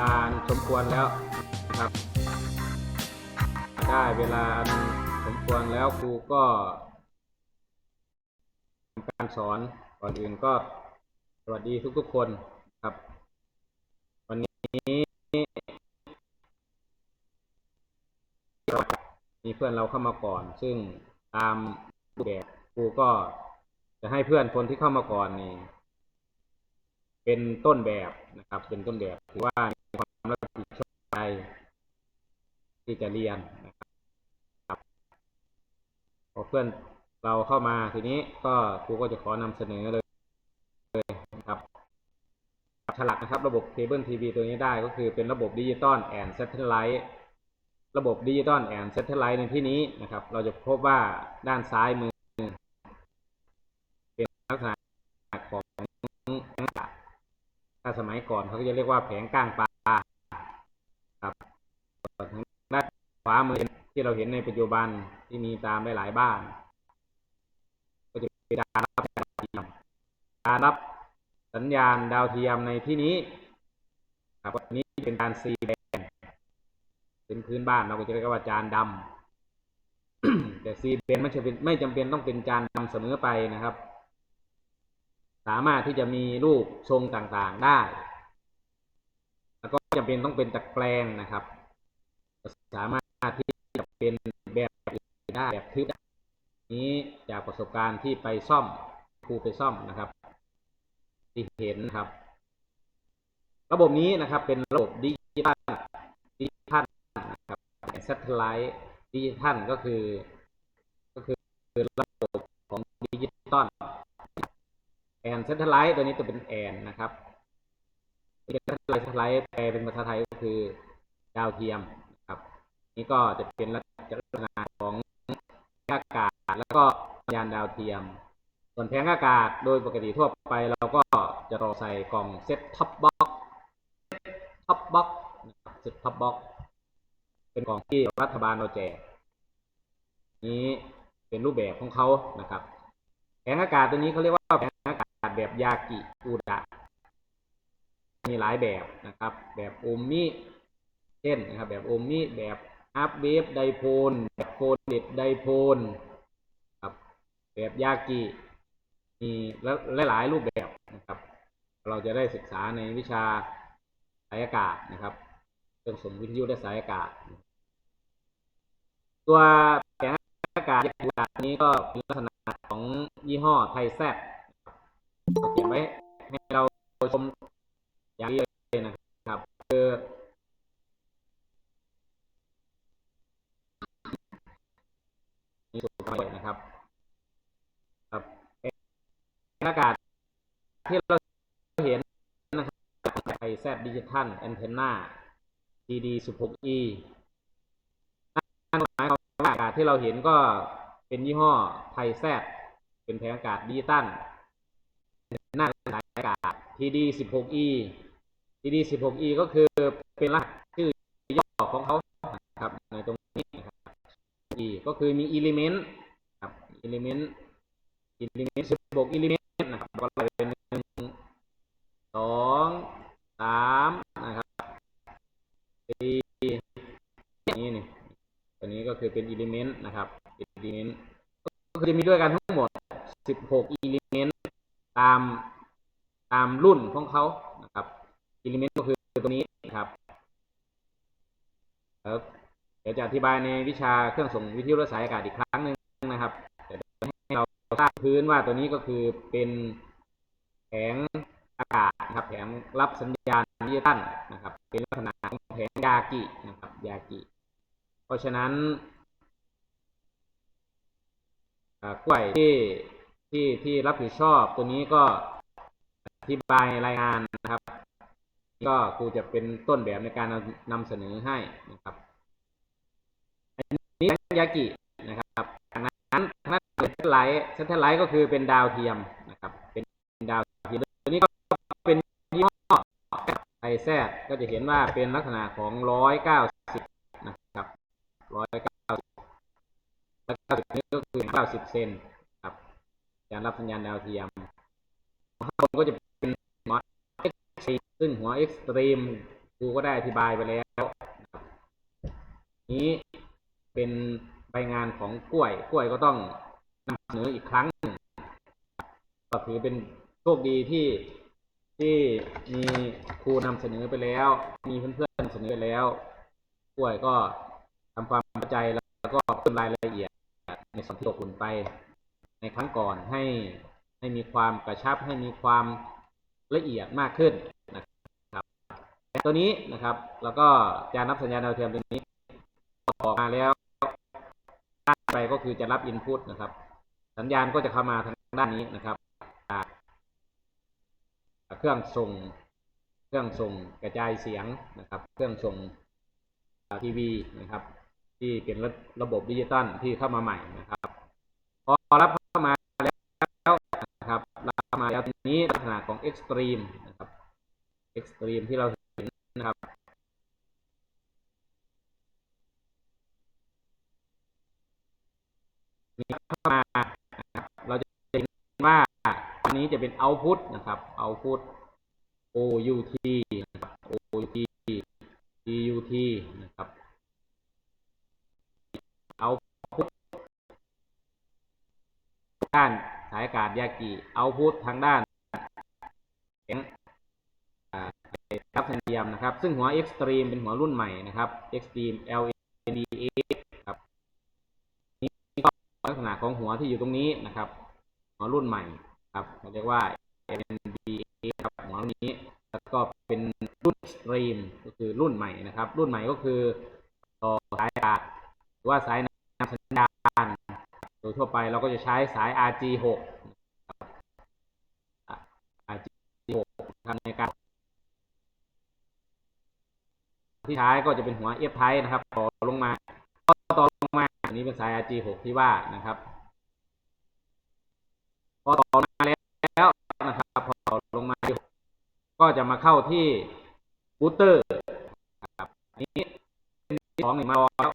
ลานสมควรแล้วนะครับ ได้เวลาอันสมควรแล้วครูก็ทำการสอนก่อนอื่นก็สวัสดีทุกๆคนครับ วันนี้มีเพื่อนเราเข้ามาก่อน ซึ่งตามรูปแบบครูก็จะให้เพื่อนคนที่เข้ามาก่อนนี่เป็นต้นแบบนะครับ เป็นต้นแบบถือว่า ที่จะเรียนนะครับพอเพื่อนเราเข้ามาทีนี้ก็ครูก็จะขอนำเสนอเลยนะครับฉลักนะครับ ระบบเคเบิลทีวีตัวนี้ได้ก็คือเป็นระบบดิจิตอลแอนด์เซตเทไลท์ระบบดิจิตอลแอนด์เซตเทไลท์ในที่นี้นะครับ เราจะพบว่าด้านซ้ายมือ เป็นลักษณะของแผงกะถ้าสมัยก่อนเขาจะเรียกว่าแผงก้างปลาครับส่วนทางด้านขวามือที่เราเห็นในปัจจุบันที่มีตามหลายๆบ้านก็จะเป็นการรับดาวเทียมการรับสัญญาณดาวเทียมในที่นี้ครับอันนี้เป็นการซีแบนเป็นพื้นบ้านเราก็จะเรียกว่าจานดำแต่ซีแบนไม่จำเป็นไม่จำเป็นต้องเป็นจานดำเสมอไปนะครับ สามารถที่จะมีรูปทรงต่างๆได้ แล้วก็จำเป็นต้องเป็นตะแกรงนะครับ สามารถาที่จะเป็นแบบได้แบบทึบนี้จากประสบการณ์ที่ไปซ่อมครูไปซ่อมนะครับที่เห็นนะครับ ระบบนี้นะครับเป็นระบบดิจิทัลดิจิทัลนะครับแซตไลท์ดิจิทัลก็คือ ก็คือระบบของดิจิตอลแอนเซตไลท์ตัวนี้จะเป็นแอนนะครับเซตไลท์เซตไลท์แปลเป็นภาษาไทยก็คือดาวเทียม นะครับนี่ก็จะเป็นลักษณะของแผงอากาศ แล้วก็ยานดาวเทียม ส่วนแผงอากาศโดยปกติทั่วไปเราก็จะรอใส่กล่องเซ็ตท็อปบ็อกท็อปบ็อกเซ็ตท็อปบ็อกเป็นกล่องที่รัฐบาลเราแจกนี้เป็นรูปแบบของเขานะครับ แผงอากาศตัวนี้เขาเรียกว่าแผงอากาศแบบยากิอุดะมีหลายแบบนะครับ แบบโอมมิเช่นนะครับ แบบโอมมิแบบ อัพเวฟไดโพลแบบโฟเดตไดโพลครับแบบยากิมีและหลายรูปแบบนะครับ เราจะได้ศึกษาในวิชาสายอากาศนะครับเรื่องส่งวิทยุและสายอากาศ ตัวแผงอากาศยากินี้ก็เป็นลักษณะของยี่ห้อไทยแซดเขียนไว้ให้เราชมอย่างนี้เลยนะครับคือ มีสูตรไปนะครับครับอากาศที่เราเห็นนะครับไทยแซดดิจิทัลแอนเทนนา TD 16E นั่นหมายความว่าอากาศที่เราเห็นก็เป็นยี่ห้อไทยแซดเป็นแผงอากาศดิจิตัลหน้าสายอากาศ TD 16E TD 16E ก็คือเป็นรหัสชื่อย่อของเขานะครับในตรงนี้นะครับ E ก็คือมี element ครับ element element 16 element นะครับก็เลยเป็นหนึ่งสองสามนะครับสี่นี่นี่ตัวนี้ก็คือเป็น element นะครับ element ก็คือจะมีด้วยกันทั้งหมด16 element ตามตามรุ่นของเขานะครับ element ก็คือตัวนี้นะครับแล้วเดี๋ยวจะอธิบายในวิชาเครื่องส่งวิทยุและสายอากาศอีกครั้งหนึ่งนะครับเดี๋ยวให้เราทราบพื้นว่าตัวนี้ก็คือเป็นแผงอากาศนะครับแผงรับสัญญาณดิจิตัลนะครับ เป็นลักษณะของแผงยากินะครับยากิเพราะฉะนั้นกล้วยที่ที่ที่รับผิดชอบตัวนี้ก็อธิบายรายงานนะครับ ก็ครูจะเป็นต้นแบบในการนำเสนอให้นะครับ นี้ยากินะครับจากนั้นถ้าเกิดเซตไลท์เซตไลท์ก็คือเป็นดาวเทียมนะครับ เป็นดาวเทียมตัวนี้ก็เป็นยี่ห้อไอแซดก็จะเห็นว่าเป็นลักษณะของร้อยเก้าสิบนะครับร้อยเก้าสิบร้อยเก้าสิบนี่ก็คือเก้าสิบเซนครับการรับสัญญาณดาวเทียมข้างบนก็จะเป็นหัว X ซึ่งหัวเอ็กซ์ตรีมครูก็ได้อธิบายไปแล้วนี้ เป็นใบงานของกล้วย กล้วยก็ต้องนำเสนออีกครั้งหนึ่งก็ถือเป็นโชคดีที่ที่มีครูนำเสนอไปแล้ว มีเพื่อนๆนำเสนอไปแล้วกล้วยก็ทำความเข้าใจแล้วก็เพิ่มรายละเอียดในส่วนที่ตกหล่นไป ในครั้งก่อนให้ให้มีความกระชับให้มีความละเอียดมากขึ้นนะครับตัวนี้นะครับ แล้วก็จานนับสัญญาณดาวเทียมตัวนี้ออกมาแล้ว ด้านไปก็คือจะรับอินพุตนะครับ สัญญาณก็จะเข้ามาทางด้านนี้นะครับจากเครื่องส่ง เครื่องส่งกระจายเสียงนะครับ เครื่องส่งทีวีนะครับ ที่เป็นระระบบดิจิตอลที่เข้ามาใหม่นะครับ พอรับเข้ามาแล้วนะครับรับมาแล้วทีนี้ลักษณะของ Extreme นะครับ Extreme ที่เรา มีเข้ามานะครับเราจะเห็นว่าอั นี้จะเป็น output นะครับ output OUT นะครับ OUT DUT นะครับ output ด้านสายอากาศยากิ output ทางด้านเสียงอ่ารับแสัญญาณนะครับ ซึ่งหัว Extreme เป็นหัวรุ่นใหม่นะครับ Extreme LNDA ครับนี่ก็ลักษณะของหัวที่อยู่ตรงนี้นะครับ หัวรุ่นใหม่ ครับเรียกว่า NDA ครับหัวรุ่นนี้ แล้วก็เป็นรุ่น Stream ก็คือรุ่นใหม่นะครับ รุ่นใหม่ก็คือต่อสายอากหรือว่าสายนำสัญญาณโดยทั่วไปเราก็จะใช้สาย RG6 RG6 ในการที่ใช้ก็จะเป็นหัว F type นะครับ ต่อลงมาต่อต่อลงมาอันนี้เป็นสาย RG6 ที่ว่านะครับพอต่อมาแล้วนะครับ พอต่อลงมา ก็จะมาเข้าที่บูตเตอร์นะครับนี้เส้นสองนี่มาแล้ว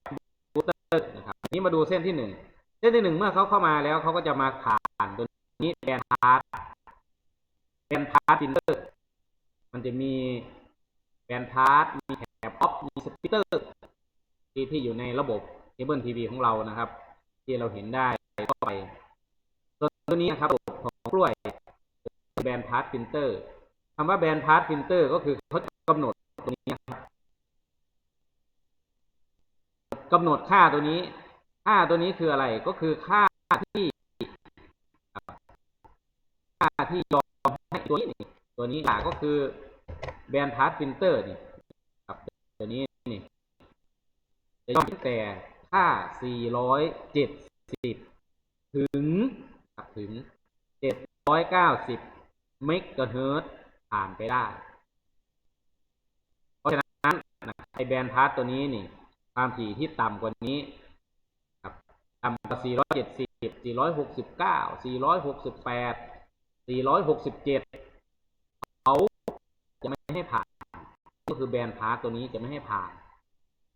บูตเตอร์นะครับนี้มาดูเส้นที่หนึ่งเส้นที่หนึ่งเมื่อเขาเข้ามาแล้วเขาก็จะมาผ่านตัวนี้แบนพาร์ทแบนพาร์ทฟิลเตอร์มันจะมีแบนพาร์ทมีแถบออฟมีสปิเตอร์ที่ที่อยู่ในระบบเคเบิลทีวีของเรานะครับ ที่เราเห็นได้ก็ไปส่วนตัวนี้นะครับของกล้วยแบนพาร์ทฟิลเตอร์ คำว่าแบนพาร์ทฟิลเตอร์ก็คือเขากำหนดตรงนี้ครับกำหนดค่าตัวนี้ ค่าตัวนี้คืออะไรก็คือค่าที่ค่าที่ยอมให้ตัวนี้ตัวนี้ก็คือแบนพาร์ทฟิลเตอร์นี่ครับตัวนี้นี่จะยอมแต่ค่า 470 ถึงถึง 790 เมกะเฮิรตซ์ ผ่านไปได้ เพราะฉะนั้นไอแบนพาร์ทตัวนี้นี่ความถี่ที่ต่ำกว่านี้ต่ำกว่า 470 469 468 467 เขาจะไม่ให้ผ่าน ก็คือแบนพาร์ทตัวนี้จะไม่ให้ผ่าน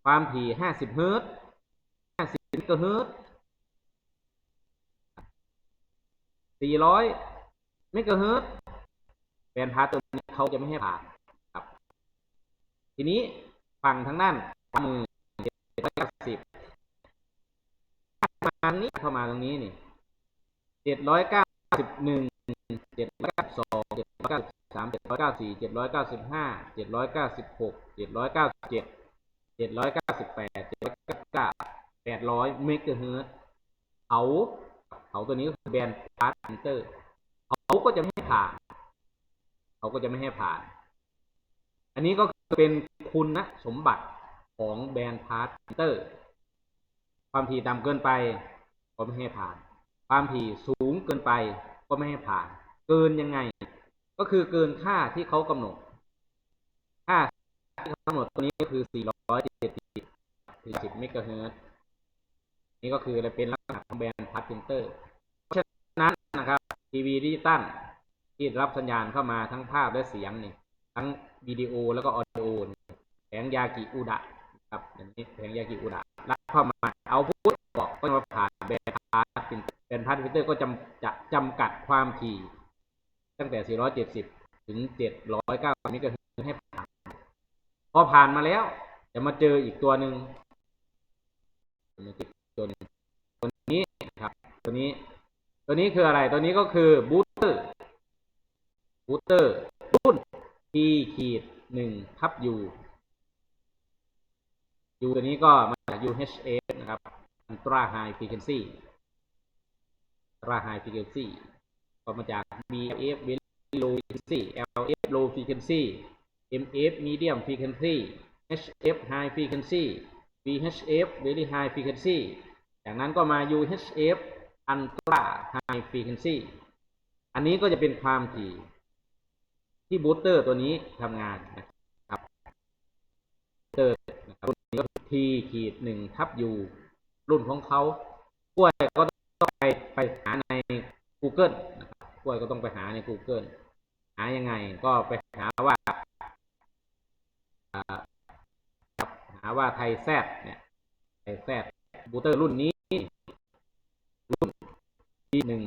ความถี่ 50 เฮิรตซ์50เมกะเฮิรตซ์400เมกะเฮิรตซ์ นพาร์ตัวนี้เขาจะไม่ให้ผ่านครับ ทีนี้ฝั่งทางด้านขวามือเจ็ดร้อยเก้าสิบมาตรงนี้เข้ามาตรงนี้นี่เจ็ดร้อยเก้าสิบหนึ่งเจ็ดร้อยเก้าสิบสองเจ็ดร้อยเก้าสิบสามเจ็ดร้อยเก้าสี่เจ็ดร้อยเก้าสิบห้าเจ็ดร้อยเก้าสิบหกเจ็ดร้อยเก้าสิบเจ็ดเจ็ดร้อยเก้าสิบแปดเจ็ดร้อยเก้าสิบเก้าแปดร้อยเมกะเฮิร์ตเขาเขาตัวนี้คือแบนด์พาร์ตเซนเตอร์เขาก็จะไม่ผ่าน เขาก็จะไม่ให้ผ่าน อันนี้ก็เป็นคุณสมบัติของแบรนด์พาร์ทฟิเตอร์ ความถี่ต่ำเกินไปก็ไม่ให้ผ่าน ความถี่สูงเกินไปก็ไม่ให้ผ่าน เกินยังไง ก็คือเกินค่าที่เขากำหนด ค่าที่เขากำหนดตัวนี้ก็คือ 470 40เมกะเฮิรตซ์นี่ก็คือเป็นลักษณะของแบรนด์พาร์ทฟิเตอร์ เพราะฉะนั้นนะครับทีวีดิจิตอล ที่รับสัญญาณเข้ามาทั้งภาพและเสียงนี่ทั้งวิดีโอแล้วก็ออดิโอนี่แผงยากิอุดะครับอย่างนี้แผงยากิอุดะรับเข้ามาเอาพุทบอกก็มาผ่านแบนพาร์ทฟิลเตอร์แบนพาร์ทฟิลเตอร์ก็จำจะจำกัดความถี่ตั้งแต่ 470 ถึง 709เมกะเฮิรตซ์ให้ผ่าน พอผ่านมาแล้วจะมาเจออีกตัวหนึ่งตัวนี้ครับ ตัวนี้ ตัวนี้คืออะไร ตัวนี้ก็คือบูตเตอร์ บูตเตอร์รุ่น T ขีดหนึ่งทับ U U ตัวนี้ก็มาจาก UHF นะครับ Ultra High Frequency Ultra High Frequency ก็มาจาก BF Low Frequency LF Low Frequency MF Medium Frequency HF High Frequency VHF Very High Frequency จากนั้นก็มา UHF Ultra High Frequency อันนี้ก็จะเป็นความถี่ ที่บูสเตอร์ตัวนี้ทำงานนะครับบูสเตอร์นะครับรุ่นนี้ก็คือ T ขีดหนึ่งทับ U รุ่นของเขากล้วยก็ต้องไปไปหาใน Google นะครับกล้วยก็ต้องไปหาใน Google หายังไงก็ไปหาว่าครับหาว่าไทยแซดเนี่ยไทยแซดบูสเตอร์รุ่นนี้ รุ่น T หนึ่ง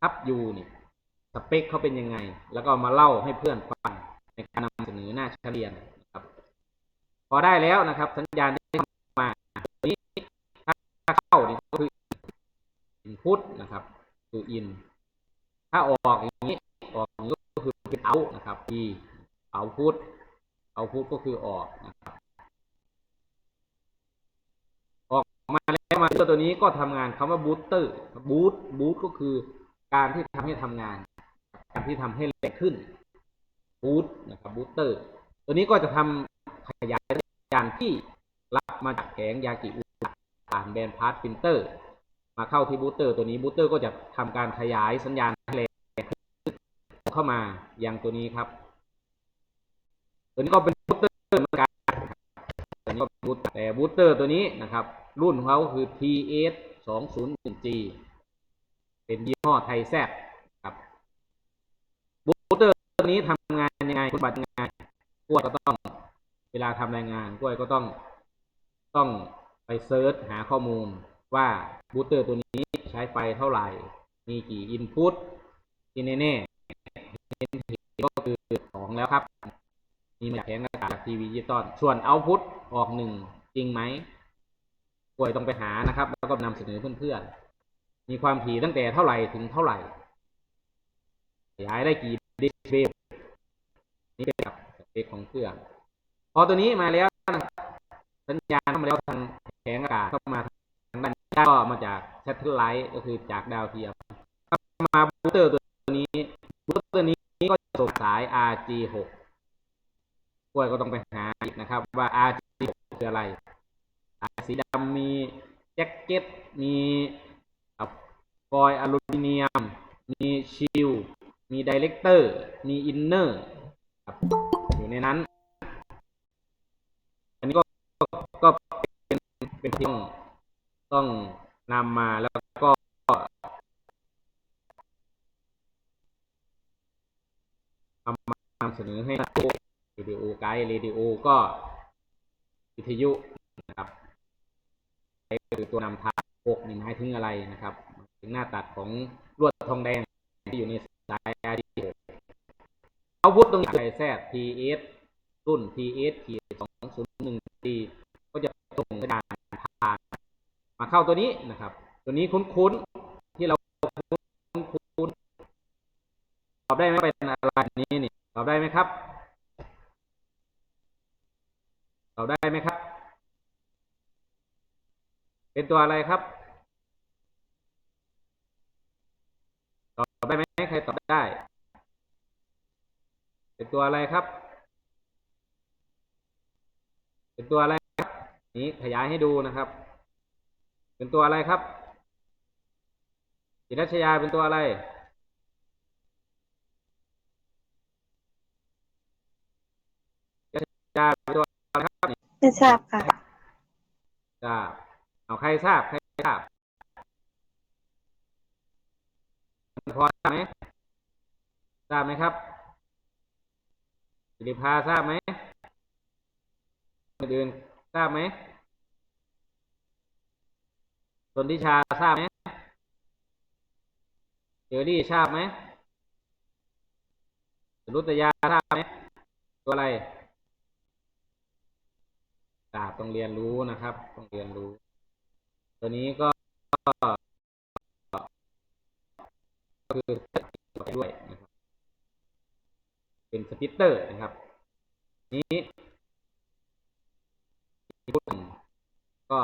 ทับ U นี่ สเปคเขาเป็นยังไง แล้วก็มาเล่าให้เพื่อนฟังในการนำเสนอหน้าชั้นเรียนนะครับ พอได้แล้วนะครับ สัญญาณที่เข้ามาตัวนี้ถ้าเข้านี่ก็คือ input นะครับ คือ in ถ้าออกอย่างนี้ออกนี้ก็คือเป็น out นะครับ e output output ก็คือออกนะครับออกมาแล้วมาตัวนี้ก็ทำงานคำว่า booster boot boot ก็คือการที่ทำให้ทำงาน การที่ทำให้แรงขึ้นบูตนะครับบูสเตอร์ ตัวนี้ก็จะทำขยายสัญญาณที่รับมาจากแผงยากิอุผ่านแบนพาร์ตฟิลเตอร์ มาเข้าที่บูสเตอร์ ตัวนี้บูสเตอร์ก็จะทำการขยายสัญญาณแรงขึ้นเข้ามาอยังตัวนี้ครับ ตัวนี้ก็เป็นบูสเตอร์เหมือนกันตัวนี้ก็บูสแต่บูสเตอร์ตัวนี้นะครับ รุ่นของเขาคือ TS 2 0 1 G เป็นยี่ห้อไทยแซดครับ ตัวนี้ทำงานยังไงคุณบัตยังไงกล้วยก็ต้อง เวลาทำรายงานกล้วยก็ต้องต้องไปเซิร์ชหาข้อมูลว่าบูสเตอร์ตัวนี้ใช้ไฟเท่าไหร่ มีกี่อินพุตที่แน่ๆเห็นก็คือสองแล้วครับ มีมาจากแผงอากาศจากทีวีดิจิตอลส่วนเอาพุตออกหนึ่งจริงไหมกล้วยต้องไปหานะครับ แล้วก็นำเสนอเพื่อนๆมีความถี่ตั้งแต่เท่าไหร่ถึงเท่าไหร่ขยายได้กี่ เบนี่เป็นกับเปคของเครื่อง พอตัวนี้มาแล้วสัญญาณเข้ามาแล้วทางแผงอากาศเข้ามาทางด้านก็มาจากแซตเทไลท์ก็คือจากดาวเทียมมาบูสเตอร์ตัวนี้บูสเตอร์นี้ก็จะส่งสาย RG6 กล้วยก็ต้องไปหาอีกนะครับ ว่า RG6 คืออะไรสีดำมีแจ็คเก็ตมีฟอยล์อลูมิเนียม มีชิล มีไดเรกเตอร์ มีอินเนอร์ครับอยู่ในนั้น อันนี้ก็ก็เป็นเป็นที่ต้องต้องนำมาแล้วก็นำมานำเสนอให้นักเรดิโอไกด์เรดิโอก็วิทยุนะครับคือตัวนำทางหกนี่หมายถึงอะไรนะครับ ถึงหน้าตัดของลวดทองแดงที่อยู่ใน เอาพุทตรงนี้ใส่แทรก TS รุ่น TS ขีด201 D ก็จะส่งสัญญาณผ่านมาเข้าตัวนี้นะครับ ตัวนี้คุ้นๆที่เราคุ้นๆตอบได้ไหมเป็นอะไรนี้นี่ตอบได้ไหมครับตอบได้ไหมครับ เป็นตัวอะไรครับตอบได้ไหมใครตอบได้ ตัวอะไรครับ เป็นตัวอะไรครับ นี้ขยายให้ดูนะครับ เป็นตัวอะไรครับจิรัชยาเป็นตัวอะไรจิรัชยาเป็นตัวอะไรครับนี่ไม่ทราบค่ะทราบเอาใครทราบใครทราบพอทราบไหมทราบไหมครับ สิริภาทราบไหมคนอื่นทราบไหมสนทิชาทราบไหมเจอรี่ทราบไหมรุตยาทราบไหมตัวอะไรดาบต้องเรียนรู้นะครับ ต้องเรียนรู้ ตัวนี้ก็ ก็คือด้วย เป็นสปิตเตอร์นะครับ นี้พุทก็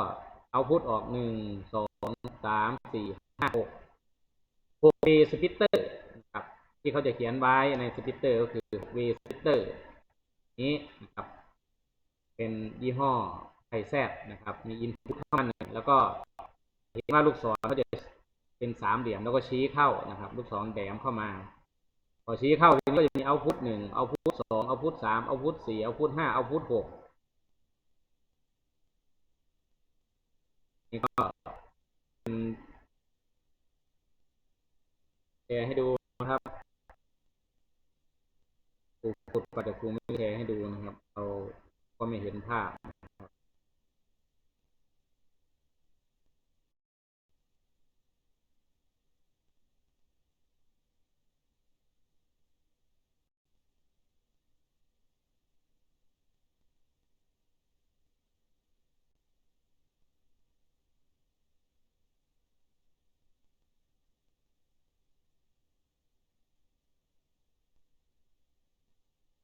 เอาพุทออกหนึ่งสองสามสี่ห้าหกหกเวสปิตเตอร์นะครับ ที่เขาจะเขียนไว้ในสปิตเตอร์ก็คือเวสปิตเตอร์นี้นะครับ เป็นยี่ห้อไทแซดนะครับ มีอินพุตเข้ามาหนึ่งแล้วก็เห็นว่าลูกศรเขาจะเป็นสามเหลี่ยมแล้วก็ชี้เข้านะครับ ลูกศรแดมเข้ามา อชี้เข้าทีนี้ก็จะมีเอาพุทหนึ่งเอาพุทสองเอาพุทสามเอาพุทสี่เอาพุทห้าเอาพุทหกนี่ก็เป็นแชร์ให้ดูนะครับครูครูปัจจุบันไม่แชร์ให้ดูนะครับ เราก็ไม่เห็นภาพ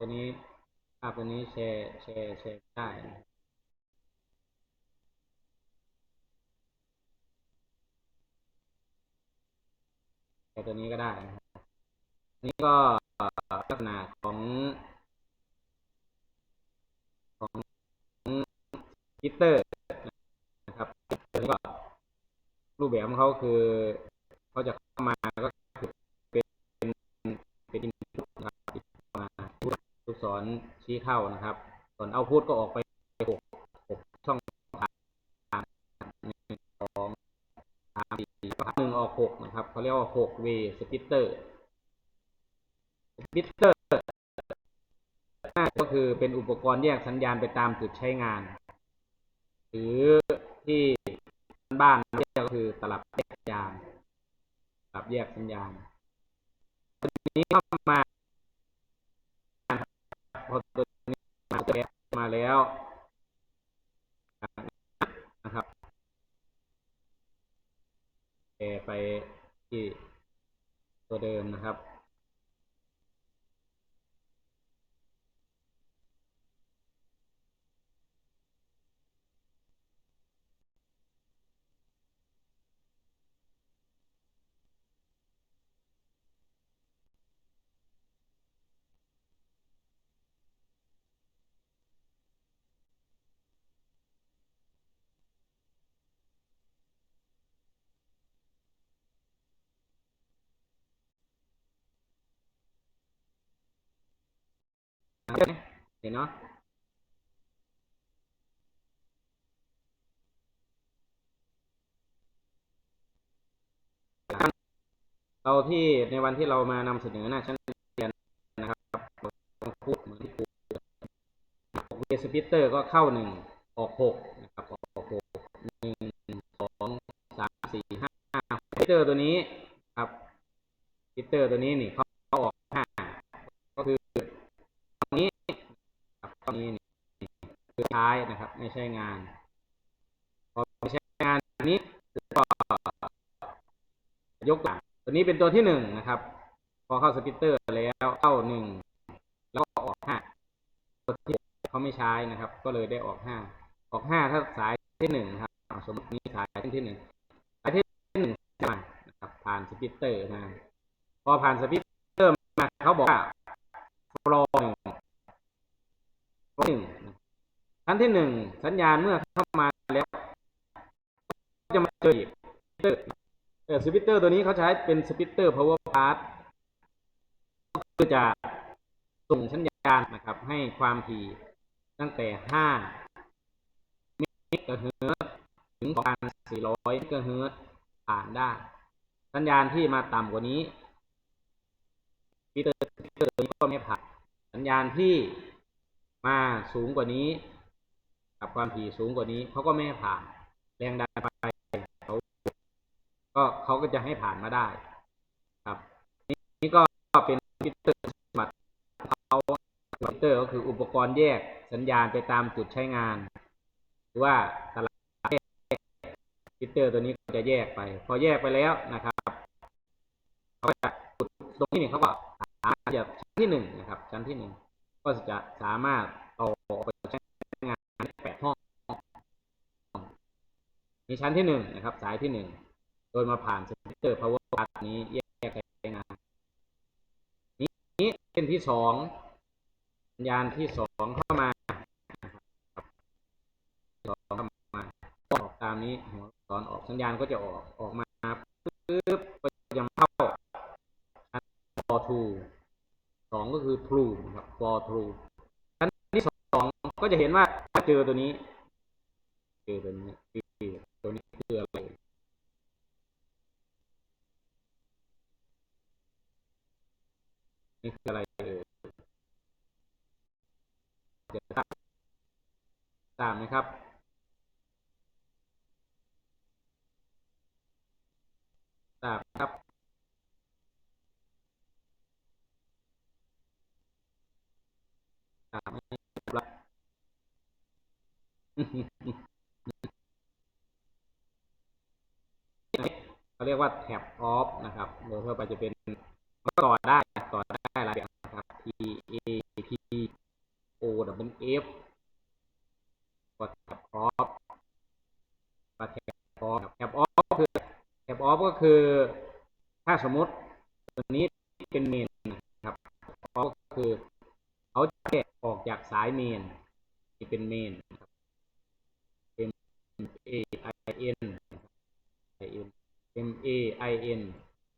ตัวนี้ภาพตัวนี้แชร์แชร์แชร์ได้นะแชร์ตัวนี้ก็ได้นะครับนี่ก็ลักษณะของของกิตเตอร์นะครับตัวนี้ก็รูปแบบของเขาคือเขาจะเข้ามาก็ ศรชี้เข้านะครับ ส่วนเอาพุทก็ออกไปหกหกช่องทางหนึ่งสองสามสี่หนึ่งออกหกนะครับเขาเรียกว่าหกเวสปิเตอร์สปิเตอร์ก็คือเป็นอุปกรณ์แยกสัญญาณไปตามจุดใช้งาน หรือที่บ้านเรียกก็คือตลับแยกสัญญาณตลับแยกสัญญาณตัวนี้เข้ามา พอตัวนี้มาแล้วมาแล้วนะครับแปรไปที่ตัวเดิมนะครับ เห็นเนาะเราที่ในวันที่เรามานำเสนอหน้าชั้นเรียนนะครับต้องพูเหมือนที่ครูเวสปิเตอร์ก็เข้าหนึ่งออกหกนะครับออกหกหนึ่งสองสามสี่ห้าสปิเตอร์ตัวนี้ครับสปิเตอร์ตัวนี้นี่เขาออกห้าก็คือตรงนี้ ครับตอ นนี้นี่คือใช้นะครับ ไม่ใช่งานพอไม่ใช้งานอันนี้ก็ยกตัวอย่างตัวนี้เป็นตัวที่หนึ่งนะครับ พอเข้าสปิเตอร์แล้วเข้าหนึ่งแล้วก็ออกห้าตัวที่เขาไม่ใช้นะครับ ก็เลยได้ออกห้าออกห้าถ้าสายที่หนึ่งครับสมมตินี้สายที่หนึ่งสายที่หนึ่งมานะครับผ่านสปิเตอร์มาพอผ่านสปิเตอร์มาเขาบอกว่าฟลอหนึ่ง หนึ่ง ชั้นที่หนึ่งสัญญาณเมื่อเข้ามาแล้วจะมาเจออีกสปิเตอร์เอสปิตเตอร์ตัวนี้เขาใช้เป็นสปิเตอร์ power part ก็คือจะส่งสัญญาณนะครับ ให้ความถี่ตั้งแต่5เมกะเฮิรตถึง2,400เมกะเฮิรตผ่านได้ สัญญาณที่มาต่ำกว่านี้สปิเตอร์ตัวนี้ก็ไม่ผ่านสัญญาณที่มาสูงกว่านี้ กับความถี่สูงกว่านี้เขาก็ไม่ผ่าน แรงดันไปเขาก็เขาก็จะให้ผ่านมาได้ ครับ นี่นี่ก็เป็นฟิเตอร์สมัติเขาฟิเตอร์ก็คืออุปกรณ์แยกสัญญาณไปตามจุดใช้งานรือว่าตลาดพิเตอร์ตัวนี้ก็จะแยกไป พอแยกไปแล้วนะครับเขาจะขุดตรงนี้เนี่ยเขาก็สามารถจะชั้นที่หนึ่งนะครับ ชั้นที่หนึ่งก็จะสามารถเอาออกไปใช้งานได้แปดห้อง มีชั้นที่หนึ่งนะครับ สายที่หนึ่งโดยมาผ่านสปิเตอร์ power card นี้แยกไปใช้งานนี้นี้เป็นที่สองสัญญาณที่สองเข้ามาสองเข้ามาออกตามนี้หัวสอนออกสัญญาณก็จะออกออกมาปึ๊บก็จะมาเข้าชั้น for true สองก็คือ true นะครับ for true ชั้นที่สองก็จะเห็นว่าเจอตัวนี้ เจอตัวนี้คือตัวนี้คืออะไร นี่คืออะไรเอ่ยเดี๋ยวทราบทราบไหมครับ ทราบครับ ทราบไหมรับเขาเรียกว่าแท็บออฟนะครับโดยทั่วไปจะเป็นต่อได้ต่อได้หลายแบบนะครับ T A P O W F กดแท็บออฟกดแท็บออฟแท็บออฟคือแท็บออฟก็คือ ถ้าสมมติตัวนี้เป็นเมนนะครับออฟก็คือ เขาจะแยกออกจากสายเมนที่เป็นเมนนะครับ M A I N I N M A I N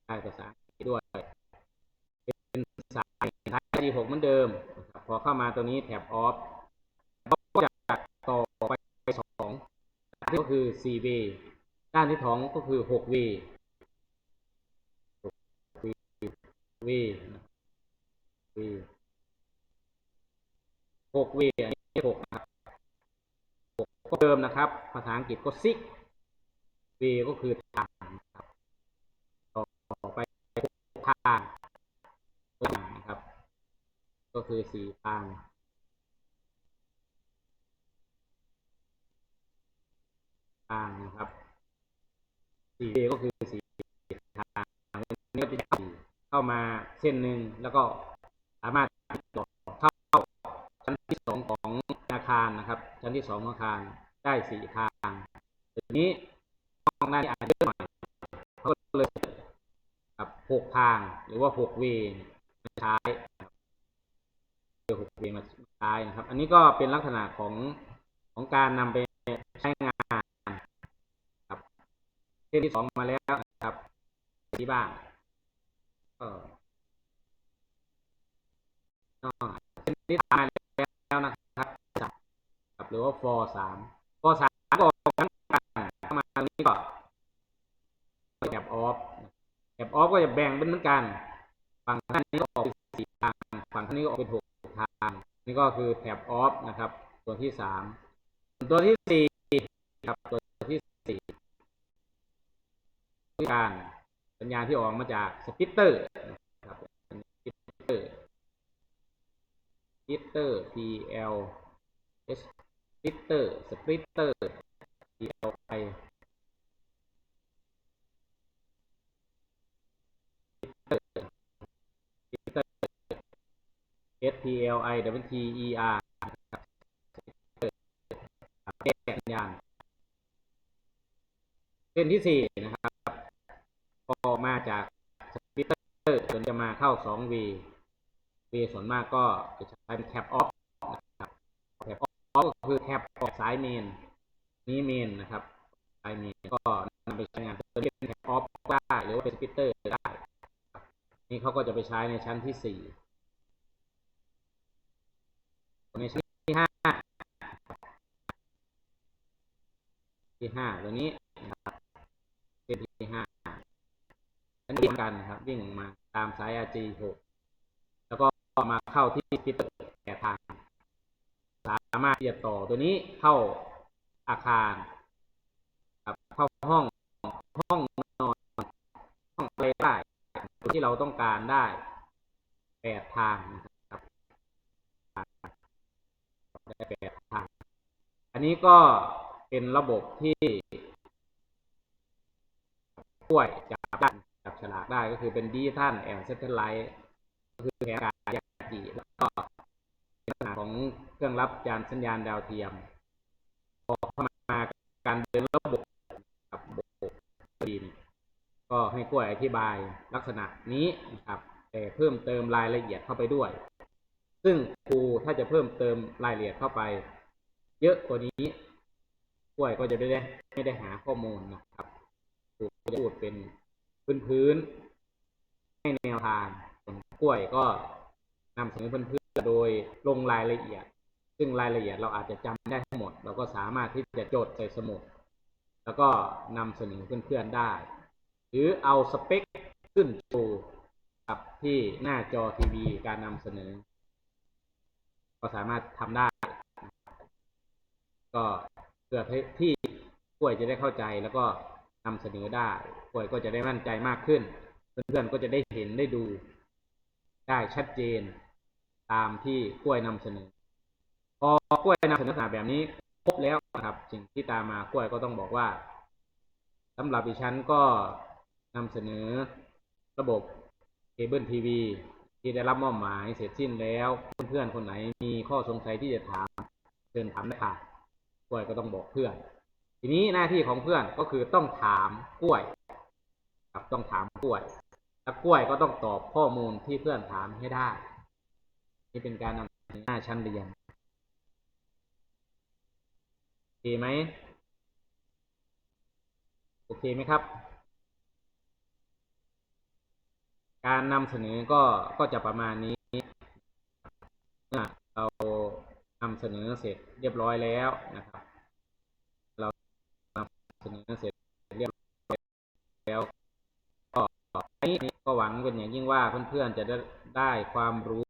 ได้ภาษาอังกฤษด้วย เป็นสายสาย G6 เหมือนเดิม พอเข้ามาตัวนี้แท็บออฟก็จะต่อไปสองที่ก็คือ4 way ด้านที่สองก็คือ6 way 6 way นะครับ way 6 way อันนี้6นะครับ6ก็เดิมนะครับ ภาษาอังกฤษก็ six way ก็คือทางครับต่อไปทางนะครับ ก็คือสี่ทางทางนะครับสี่ก็คือสี่ทางนี้ก็จะเข้ามาเส้นหนึ่งแล้วก็สามารถต่อ ชั้นที่สองของอาคารนะครับ ชั้นที่สองของอาคารได้สี่ทางทีนี้ห้องด้าที่อาจจะเยอะหน่อยเขาก็เลยครับหกทางหรือว่าหกเวย์มาใช้เจอหกเวย์มาใช้นะครับ อันนี้ก็เป็นลักษณะของของการนำไปใช้งานครับเส้นที่สองมาแล้วนะครับที่บ้านก็นอเส้นที่สามมาแล้ว นะครับครับหรือว่า for สาม for สามก็ออกทั้งกันเข้ามาตรงนี้ก็แอบออฟแอบออฟก็จะแบ่งเป็นเหมือนกัน ฝั่งท่านนี้ก็ออกเป็นสี่ทาง ฝั่งท่านนี้ก็ออกเป็นหกทาง นี่ก็คือแท็บออฟนะครับ ตัวที่สามตัวที่สี่ครับตัวที่สี่การสัญญาณที่ออกมาจากสปิตเตอร์นะครับสปิตเตอร์ ลิตเตอร์ P L S สลิตเตอร์สลิตเตอร์ CL I ส S T L I W T E R แก้สัญญาณเส้นที่สี่นะครับ ก็มาจากสลิตเตอร์จนจะมาเข้า 2V เวส่วนมากก็จะใช้เป็นแคปออฟนะครับแคปออฟก็คือแคปออฟซ้ายเมน นี้เมนนะครับซ้ายเมนก็นำไปใช้งานจะเรียกแคปออฟก็ได้หรือว่าเป็นสปิเตอร์ได้ นี่เขาก็จะไปใช้ในชั้นที่สี่ในชั้นที่ห้าที่ห้าตัวนี้นะครับเป็นที่ห้าอันเดียวกันนะครับ วิ่งมาตามสาย RG กแล้วก็ มาเข้าที่พิเตอร์แก่ทาง สามารถที่จะต่อตัวนี้เข้าอาคารครับเข้าห้องห้องนอนห้องอะไรได้ที่เราต้องการได้แปดทางนะครับได้แปดทาง อันนี้ก็เป็นระบบที่กล้วยจับด้จับฉลากได้ก็คือเป็นดิจิทัลแอนด์เซตไลท์ก็คือแผนการ จิแล้วก็ลักษณะของเครื่องรับจานสัญญาณดาวเทียมพอเข้ามาการเดินระบบกับบบดีนก็ให้กล้วยอธิบายลักษณะนี้นะครับ แต่เพิ่มเติมรายละเอียดเข้าไปด้วย ซึ่งครูถ้าจะเพิ่มเติมรายละเอียดเข้าไป เยอะกว่านี้กล้วยก็จะไม่ได้ไม่ได้หาข้อมูลนะครับครูจะพูดเป็นพื้นๆให้แนวทางกล้วยก็ นำเสนอเพื้นๆโดยลงรายละเอียด ซึ่งรายละเอียดเราอาจจะจำได้ทั้งหมด เราก็สามารถที่จะจดใส่สมุด แล้วก็นำเสนอเพื่อนๆได้ หรือเอาสเปคขึ้นโชว์กับที่หน้าจอทีวีการนำเสนอ ก็สามารถทำได้ ก็เพื่อที่กล้วยจะได้เข้าใจแล้วก็นำเสนอได้กล้วยก็จะได้มั่นใจมากขึ้น เพื่อนๆก็จะได้เห็นได้ดูได้ชัดเจน ตามที่กล้วยนำเสนอ พอกล้วยนำเสนอลักษณะแบบนี้ครบแล้วนะครับ สิ่งที่ตามมากล้วยก็ต้องบอกว่าสำหรับดิฉันก็นำเสนอระบบเคเบิลทีวีที่ได้รับมอบหมายเสร็จสิ้นแล้ว เพื่อนๆคนไหนมีข้อสงสัยที่จะถามเชิญถามได้ค่ะกล้วยก็ต้องบอกเพื่อน ทีนี้หน้าที่ของเพื่อนก็คือต้องถามกล้วยครับต้องถามกล้วยแล้วกล้วยก็ต้องตอบข้อมูลที่เพื่อนถามให้ได้ นี่เป็นการนำเสนอหน้าชั้นเรียนโอเคไหมโอเคไหมครับ การนำเสนอก็ก็จะประมาณนี้เมื่อเรานำเสนอเสร็จเรียบร้อยแล้วนะครับ เรานำเสนอเสร็จเรียบร้อยแล้วก็อันนี้ก็หวังเป็นอย่างยิ่งว่าเพื่อนๆจะได้ได้ความรู้